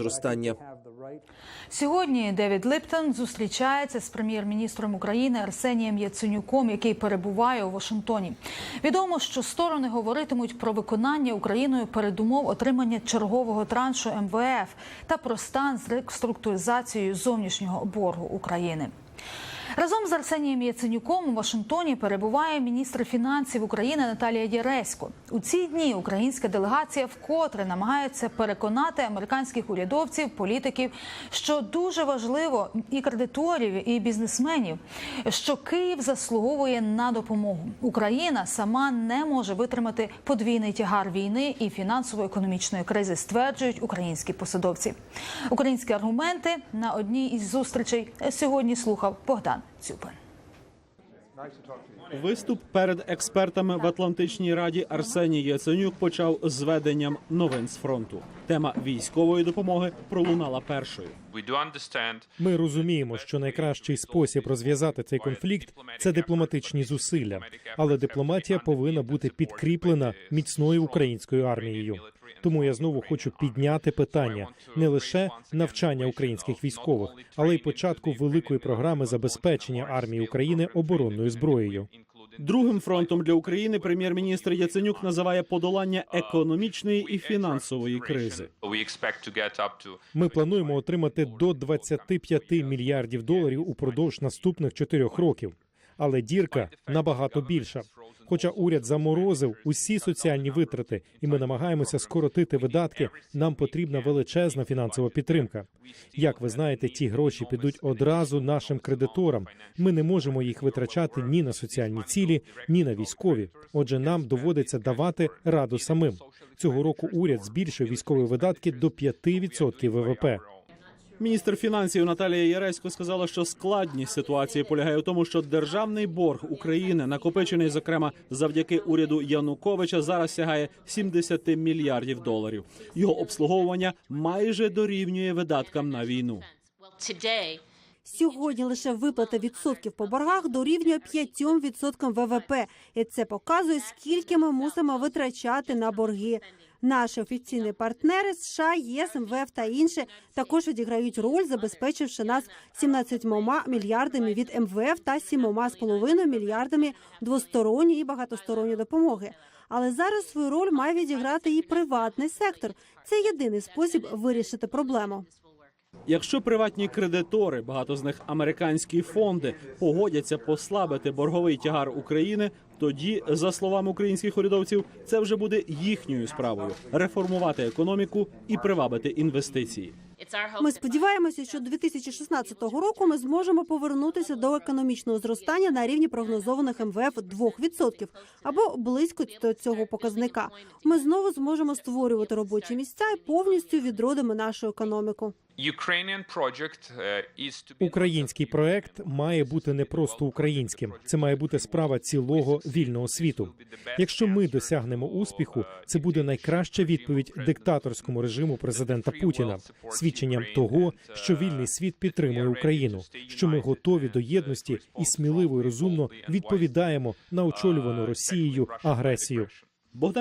зростання. Сьогодні Девід Липтон зустрічається з прем'єр-міністром України Арсенієм Яценюком, який перебуває у Вашингтоні. Відомо, що сторони говоритимуть про виконання Україною передумов отримання чергового траншу МВФ та про стан з реструктуризацією зовнішнього боргу України. Разом з Арсенієм Яценюком у Вашингтоні перебуває міністр фінансів України Наталія Єресько. У ці дні українська делегація вкотре намагається переконати американських урядовців, політиків, що дуже важливо і кредиторів, і бізнесменів, що Київ заслуговує на допомогу. Україна сама не може витримати подвійний тягар війни і фінансово-економічної кризи, стверджують українські посадовці. Українські аргументи на одній із зустрічей сьогодні слухав Богдан Цюпин. Виступ перед експертами в Атлантичній раді Арсеній Яценюк почав з веденням новин з фронту. Тема військової допомоги пролунала першою. Ми розуміємо, що найкращий спосіб розв'язати цей конфлікт це дипломатичні зусилля, але дипломатія повинна бути підкріплена міцною українською армією. Тому я знову хочу підняти питання не лише навчання українських військових, але й початку великої програми забезпечення армії України оборонною зброєю. Другим фронтом для України прем'єр-міністр Яценюк називає подолання економічної і фінансової кризи. Ми плануємо отримати до 25 мільярдів доларів упродовж наступних чотирьох років. Але дірка набагато більша. Хоча уряд заморозив усі соціальні витрати, і ми намагаємося скоротити видатки, нам потрібна величезна фінансова підтримка. Як ви знаєте, ті гроші підуть одразу нашим кредиторам. Ми не можемо їх витрачати ні на соціальні цілі, ні на військові. Отже, нам доводиться давати раду самим. Цього року уряд збільшив військові видатки до 5% ВВП. Міністр фінансів Наталія Яресько сказала, що складність ситуації полягає в тому, що державний борг України, накопичений зокрема завдяки уряду Януковича, зараз сягає 70 мільярдів доларів. Його обслуговування майже дорівнює видаткам на війну. Сьогодні лише виплата відсотків по боргах дорівнює 5% ВВП, і це показує, скільки ми мусимо витрачати на борги. Наші офіційні партнери США, ЄС, МВФ та інші також відіграють роль, забезпечивши нас 17 мільярдами від МВФ та 7,5 мільярдами двосторонньої і багатосторонньої допомоги. Але зараз свою роль має відіграти і приватний сектор. Це єдиний спосіб вирішити проблему. Якщо приватні кредитори, багато з них американські фонди, погодяться послабити борговий тягар України, тоді, за словами українських урядовців, це вже буде їхньою справою реформувати економіку і привабити інвестиції. Ми сподіваємося, що 2016 року ми зможемо повернутися до економічного зростання на рівні прогнозованих МВФ 2% або близько до цього показника. Ми знову зможемо створювати робочі місця і повністю відродимо нашу економіку. Ukrainian project uh, is to be Український проект має бути не просто українським. Це має бути справа цілого вільного світу. Якщо ми досягнемо успіху, це буде найкраща відповідь диктаторському режиму президента Путіна, свідченням того, що вільний світ підтримує Україну, що ми готові до єдності і сміливо і розумно відповідаємо на очолювану Росією агресію. Богдан